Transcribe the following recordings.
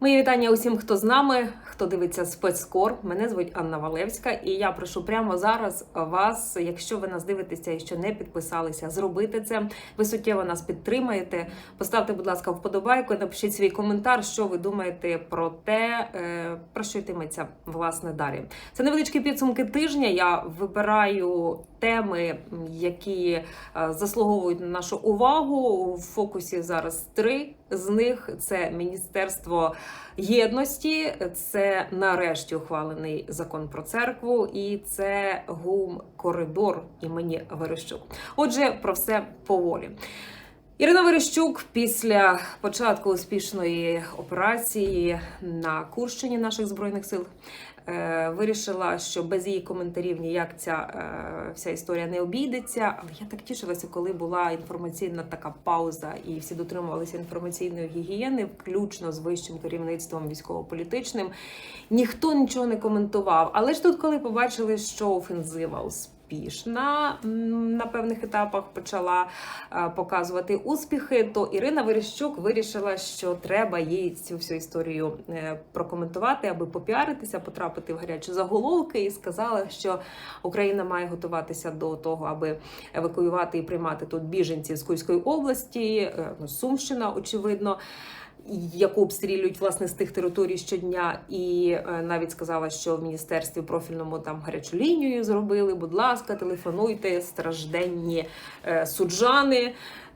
Мої вітання усім, хто з нами, хто дивиться спецкор. Мене звуть Анна Валевська, і я прошу прямо зараз вас, якщо ви нас дивитеся і ще не підписалися, зробити це. Ви суттєво нас підтримаєте. Поставте, будь ласка, вподобайку, напишіть свій коментар, що ви думаєте про те, е, про що йтиметься власне далі. Це невеличкі підсумки тижня. Я вибираю теми, які е, заслуговують на нашу увагу. В фокусі зараз три з них це міністерство єдності, це нарешті ухвалений закон про церкву, і це гум коридор імені Верещук. Отже, про все поволі. Ірина Верещук після початку успішної операції на Курщині наших збройних сил вирішила, що без її коментарів ніяк ця е, вся історія не обійдеться. Але я так тішилася, коли була інформаційна така пауза, і всі дотримувалися інформаційної гігієни, включно з вищим керівництвом військово-політичним. Ніхто нічого не коментував. Але ж тут, коли побачили, що офензива успішна, на певних етапах почала е, показувати успіхи, то Ірина Верещук вирішила, що треба їй цю всю історію е, прокоментувати, аби попіаритися, потрапити в гарячі заголовки, і сказала, що Україна має готуватися до того, аби евакуювати і приймати тут біженців з Курської області, е, ну, Сумщина, очевидно. Яку обстрілюють власне з тих територій щодня, і е, навіть сказала, що в міністерстві профільному там гарячу лінію зробили. Будь ласка, телефонуйте, стражденні е, суджани,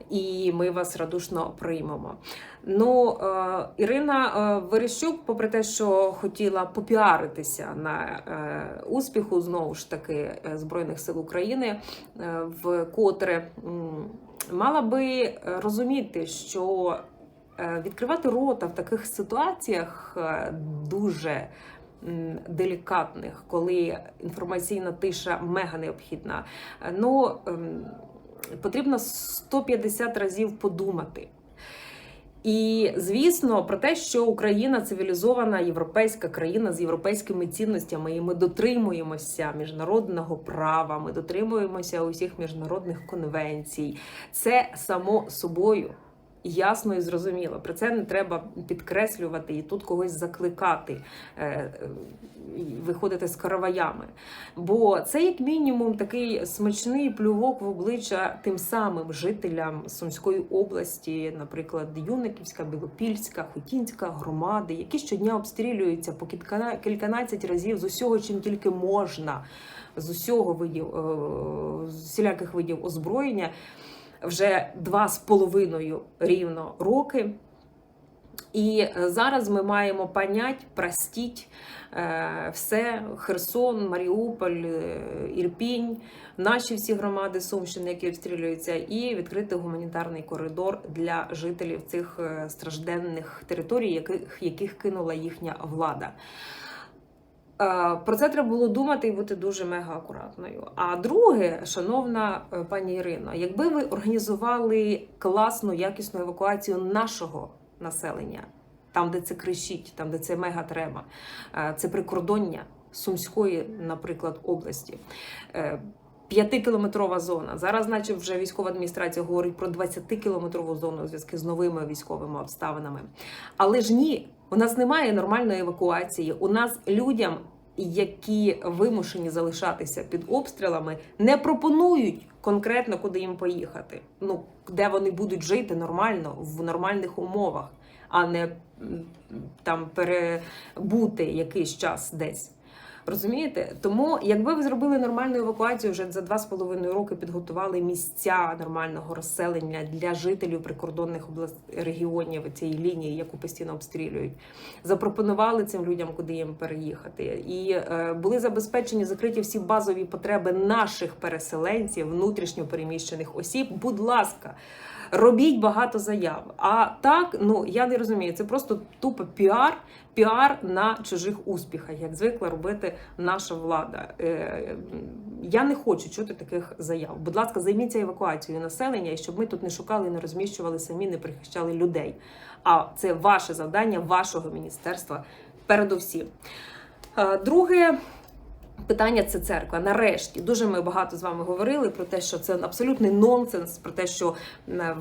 і ми вас радушно приймемо. Ну, е, Ірина Верещук, попри те, що хотіла попіаритися на успіху знову ж таки Збройних сил України, вкотре мала би розуміти, що Відкривати рота в таких ситуаціях е, дуже делікатних, коли інформаційна тиша мега необхідна. е, Ну ем, потрібно 150 разів подумати. І звісно, про те, що Україна цивілізована європейська країна з європейськими цінностями, і ми дотримуємося міжнародного права, ми дотримуємося усіх міжнародних конвенцій. Це само собою ясно і зрозуміло. Про це не треба підкреслювати і тут когось закликати, е, е, виходити з караваями. Бо це, як мінімум, такий смачний плювок в обличчя тим самим жителям Сумської області, наприклад, Юниківська, Білопільська, Хотінська громади, які щодня обстрілюються по кількана- кільканадцять разів з усього, чим тільки можна, з усього видів е, з всіляких видів озброєння вже два з половиною рівно роки. І е, зараз ми маємо понять, простіть е, все Херсон, Маріуполь, е, Ірпінь, наші всі громади Сумщини, які обстрілюються, і відкрити гуманітарний коридор для жителів цих стражденних територій, яких, яких кинула їхня влада. Е, Про це треба було думати і бути дуже мега акуратною. А друге, шановна е, пані Ірино, якби ви організували класну, якісну евакуацію нашого населення, там, де це кричить, там, де це мега треба, е, це прикордоння Сумської, наприклад, області. П'ятикілометрова зона. Зараз, наче вже військова адміністрація говорить про 20-кілометрову зону у зв'язку з новими військовими обставинами. Але ж ні, у нас немає нормальної евакуації. У нас людям, які вимушені залишатися під обстрілами, не пропонують конкретно, куди їм поїхати. Ну, де вони будуть жити нормально, в нормальних умовах, а не там перебути якийсь час десь. Розумієте? Тому, якби ви зробили нормальну евакуацію, вже за два з половиною роки підготували місця нормального розселення для жителів прикордонних област... регіонів цієї лінії, яку постійно обстрілюють, запропонували цим людям, куди їм переїхати, і е, були забезпечені закриті всі базові потреби наших переселенців, внутрішньо переміщених осіб. Будь ласка. Робіть багато заяв. А так, ну я не розумію, це просто тупо піар, піар на чужих успіхах, як звикла робити наша влада. Е, я не хочу чути таких заяв. Будь ласка, займіться евакуацією населення, і щоб ми тут не шукали, не розміщували самі, не прихищали людей. А це ваше завдання, вашого міністерства передусім. Е, Друге. Питання це церква. Нарешті дуже ми багато з вами говорили про те, що це абсолютний нонсенс, про те, що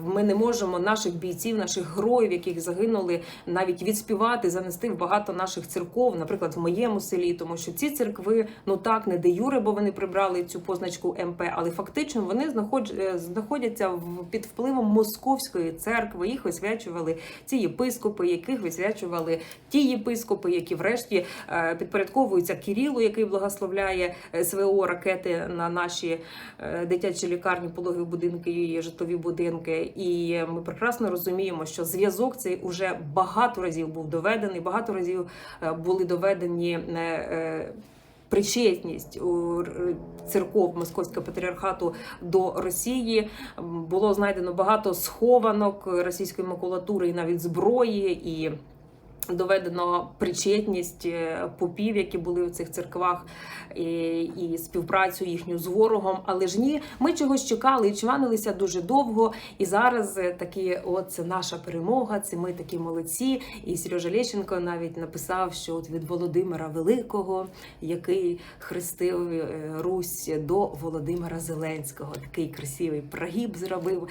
ми не можемо наших бійців, наших героїв, яких загинули, навіть відспівати, занести в багато наших церков, наприклад, в моєму селі, тому що ці церкви, ну так, не де юре, бо вони прибрали цю позначку МП, але фактично вони е, знаходяться під впливом московської церкви. Їх висвячували ці єпископи, яких висвячували ті єпископи, які врешті е, підпорядковуються Кирилу, який благословляє е, СВО ракети на наші е, дитячі лікарні, пологові будинки і житлові будинки. І ми прекрасно розуміємо, що зв'язок цей уже багато разів був доведений, багато разів е, були доведені. Причетність церков Московського патріархату до Росії було знайдено багато схованок російської макулатури і навіть зброї, і доведено причетність е, попів, які були в цих церквах, і, і співпрацю їхню з ворогом. Але ж ні, ми чогось чекали і чванилися дуже довго. І зараз е, такі, от це наша перемога, це ми такі молодці. І Сережа Лещенко навіть написав, що от від Володимира Великого, який хрестив е, Русь до Володимира Зеленського. Такий красивий прогиб зробив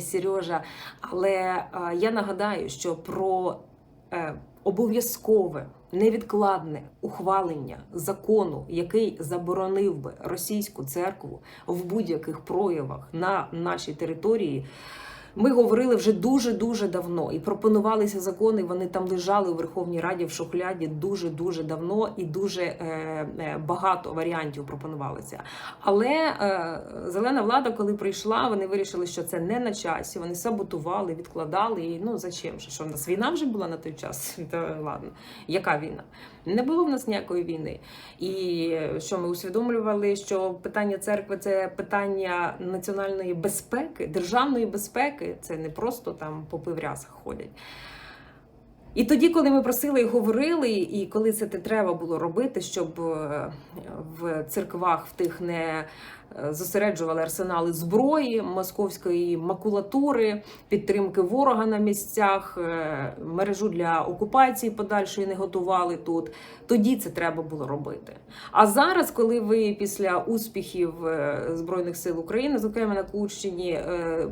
Сережа. Але я нагадаю, що про обов'язкове невідкладне ухвалення закону, який заборонив би російську церкву в будь-яких проявах на нашій території. Ми говорили вже дуже дуже давно і пропонувалися закони. Вони там лежали у Верховній Раді в шухляді дуже дуже давно і дуже е, е, багато варіантів пропонувалося. Але е, зелена влада, коли прийшла, вони вирішили, що це не на часі. Вони саботували, відкладали. І ну зачем? Що, що в нас війна вже була на той час? Та ладно, яка війна? Не було в нас ніякої війни. І що ми усвідомлювали, що питання церкви це питання національної безпеки, державної безпеки. Це не просто там попи в рясах ходять. І тоді, коли ми просили і говорили, і коли це треба було робити, щоб е, в церквах в тих не е, зосереджували арсенали зброї, московської макулатури, підтримки ворога на місцях, е, мережу для окупації подальшої не готували тут. Тоді це треба було робити. А зараз, коли ви після успіхів збройних сил України, зокрема на Курщині,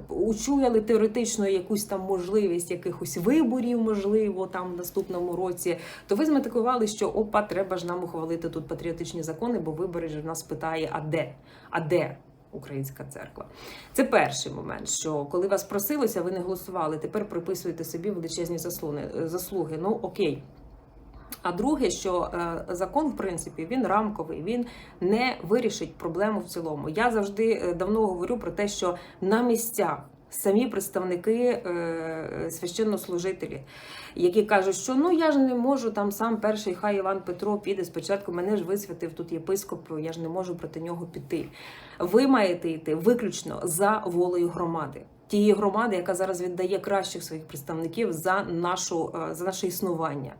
учуяли теоретично якусь там можливість якихось виборів, можливо, там в наступному році, то ви зметикували, що опа, треба ж нам ухвалити тут патріотичні закони, бо вибори ж нас питає, а де? А де? Українська церква. Це перший момент, що коли вас просилося, ви не голосували. Тепер приписуєте собі величезні заслуги. заслуги. Ну окей. А друге, що е, закон, в принципі, він рамковий, він не вирішить проблему в цілому. Я завжди е, давно говорю про те, що на місцях самі представники е, священнослужителі, які кажуть, що ну я ж не можу там сам перший, хай Іван Петро піде спочатку. Мене ж висвятив тут єпископ, я ж не можу проти нього піти. Ви маєте йти виключно за волею громади. Тієї громади, яка зараз віддає кращих своїх представників за нашу е, за наше існування.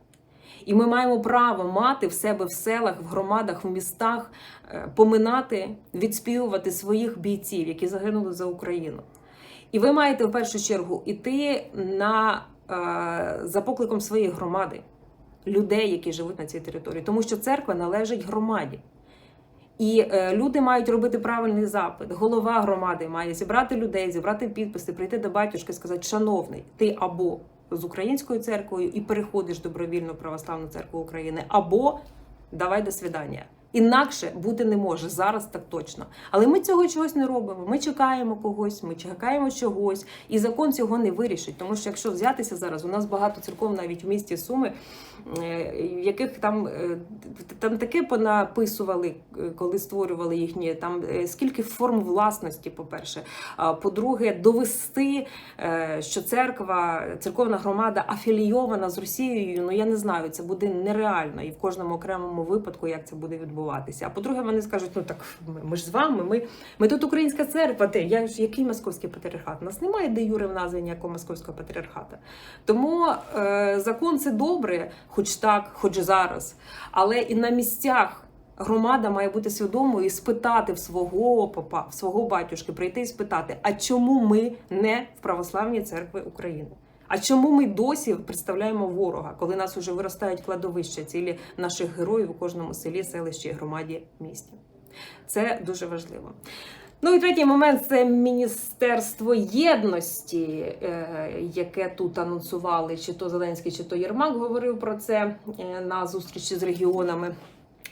І ми маємо право мати в себе в селах, в громадах, в містах, е, поминати, відспівувати своїх бійців, які загинули за Україну. І ви маєте в першу чергу іти на, е, за покликом своєї громади, людей, які живуть на цій території, тому що церква належить громаді. І е, люди мають робити правильний запит. Голова громади має зібрати людей, зібрати підписи, прийти до батюшки сказати: Шановний, ти або з українською церквою і переходиш добровільно в православну церкву України, або давай до свидання. Інакше бути не може зараз так точно. Але ми цього чогось не робимо. Ми чекаємо когось, ми чекаємо чогось, і закон цього не вирішить. Тому що якщо взятися зараз, у нас багато церков навіть в місті Суми, е, яких там, е, там таке понаписували, е, коли створювали їхні там скільки форм власності, по-перше. По-друге, довести, що церква, церковна громада афілійована з Росією. Ну я не знаю, це буде нереально і в кожному окремому випадку, як це буде відбуватися. А по-друге, вони скажуть: ну так ми, ми ж з вами, ми, ми тут українська церква. Ти я ж який московський патріархат? У нас немає де юри в назві ніякого московського патріархата. Тому е, закон це добре, хоч так, хоч зараз, але і на місцях. Громада має бути свідомою і спитати в свого попа, в свого батюшки, прийти і спитати, а чому ми не в православній церкві України? А чому ми досі представляємо ворога, коли нас уже виростають кладовища, цілі наших героїв у кожному селі, селищі, громаді, місті? Це дуже важливо. Ну і третій момент це Міністерство єдності, е, яке тут анонсували, чи то Зеленський, чи то Єрмак говорив про це е, на зустрічі з регіонами.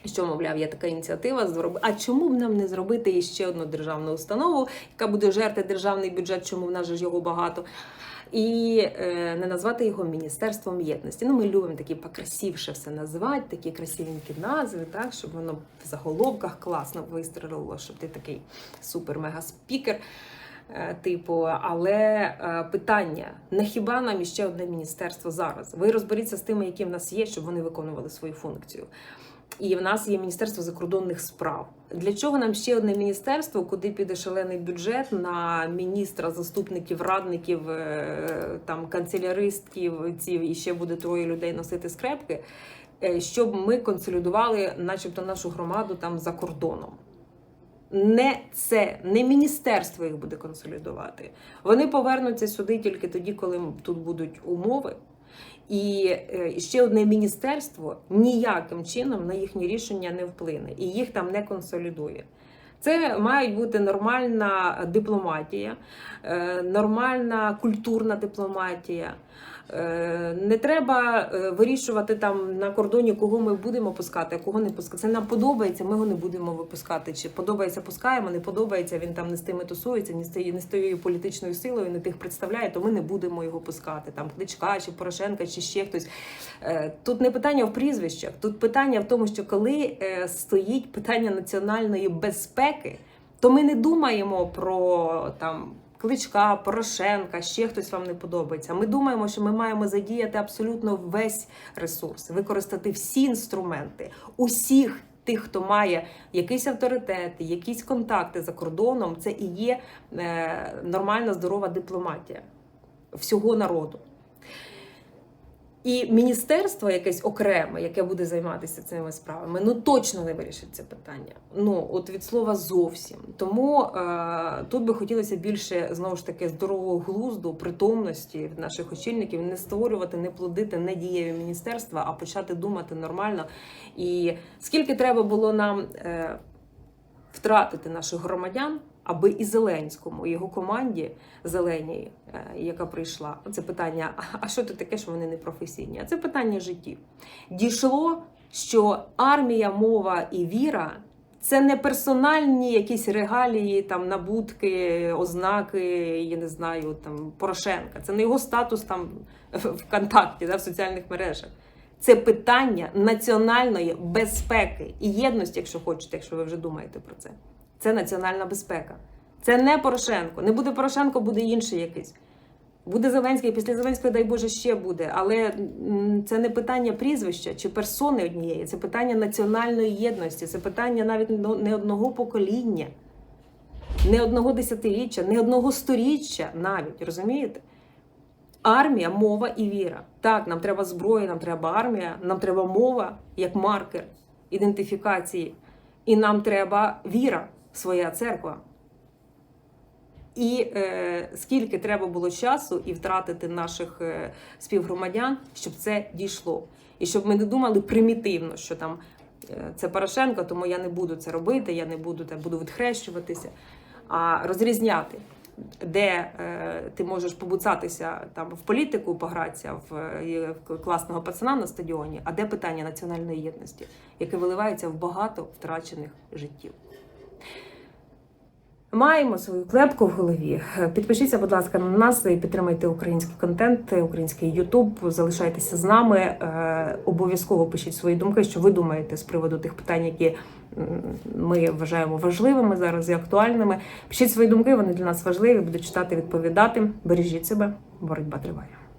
Що, мовляв, є така ініціатива зроби. А чому б нам не зробити іще одну державну установу, яка буде жерти державний бюджет, чому в нас же його багато? І е, не назвати його Міністерством єдності. Ну, ми любимо такі покрасивше все називати, такі красивенькі назви, так, щоб воно в заголовках класно вистрелило, щоб ти такий супер-мега-спікер. е, Типу, але е, питання: не хіба нам іще одне міністерство зараз? Ви розберіться з тими, які в нас є, щоб вони виконували свою функцію. І в нас є Міністерство закордонних справ. Для чого нам ще одне міністерство, куди піде шалений бюджет на міністра, заступників, радників, е, там канцеляристів, ці і ще буде троє людей носити скрепки, е, щоб ми консолідували, начебто, нашу громаду там за кордоном. Не це, не міністерство їх буде консолідувати. Вони повернуться сюди тільки тоді, коли тут будуть умови. І е, ще одне міністерство ніяким чином на їхні рішення не вплине і їх там не консолідує. Це мають бути нормальна дипломатія, е, нормальна культурна дипломатія. Е, Не треба е, вирішувати там на кордоні, кого ми будемо пускати, а кого не пускати. Це нам подобається, ми його не будемо випускати. Чи подобається, пускаємо, не подобається, він там не з тими тусується, не з тією- політичною силою, не тих представляє, то ми не будемо його пускати. Там Кличка, чи Порошенка, чи ще хтось. Е, Тут не питання в прізвищах, тут питання в тому, що коли стоїть питання національної безпеки, то ми не думаємо про там. Кличка, Порошенка, ще хтось вам не подобається. Ми думаємо, що ми маємо задіяти абсолютно весь ресурс, використати всі інструменти, усіх тих, хто має якийсь авторитет, якісь контакти за кордоном. Це і є е, нормальна здорова дипломатія всього народу. І міністерство якесь окреме, яке буде займатися цими справами, ну точно не вирішить це питання. Ну от від слова зовсім. Тому е, тут би хотілося більше знову ж таки здорового глузду, притомності від наших очільників, не створювати, не плодити недієві міністерства, а почати думати нормально. І скільки треба було нам е, втратити наших громадян, аби і Зеленському, і його команді зеленій, е, яка прийшла, це питання: а що це таке, що вони не професійні? А це питання життів. Дійшло, що армія, мова і віра. Це не персональні якісь регалії, там набутки, ознаки, я не знаю, там Порошенка. Це не його статус там ВКонтакті, да, в соціальних мережах. Це питання національної безпеки і єдності, якщо хочете, якщо ви вже думаєте про це. Це національна безпека. Це не Порошенко. Не буде Порошенко, буде інший якийсь. Буде Зеленський, після Зеленського, дай Боже, ще буде. Але це не питання прізвища чи персони однієї, це питання національної єдності, це питання навіть не одного покоління, не одного десятиріччя, не одного сторіччя навіть, розумієте? Армія, мова і віра. Так, нам треба зброя, нам треба армія, нам треба мова як маркер ідентифікації. І нам треба віра, своя церква. І е, скільки треба було часу і втратити наших е, співгромадян, щоб це дійшло. І щоб ми не думали примітивно, що там е, це Порошенко, тому я не буду це робити, я не буду та буду відхрещуватися, а розрізняти, де е, ти можеш побуцатися там в політику, погратися в, е, в класного пацана на стадіоні, а де питання національної єдності, яке виливається в багато втрачених життів. Маємо свою клепку в голові. Підпишіться, будь ласка, на нас і підтримайте український контент, український Ютуб. Залишайтеся з нами. Е, Обов'язково пишіть свої думки, що ви думаєте з приводу тих питань, які ми вважаємо важливими зараз і актуальними. Пишіть свої думки, вони для нас важливі. Буду читати, відповідати. Бережіть себе, боротьба триває.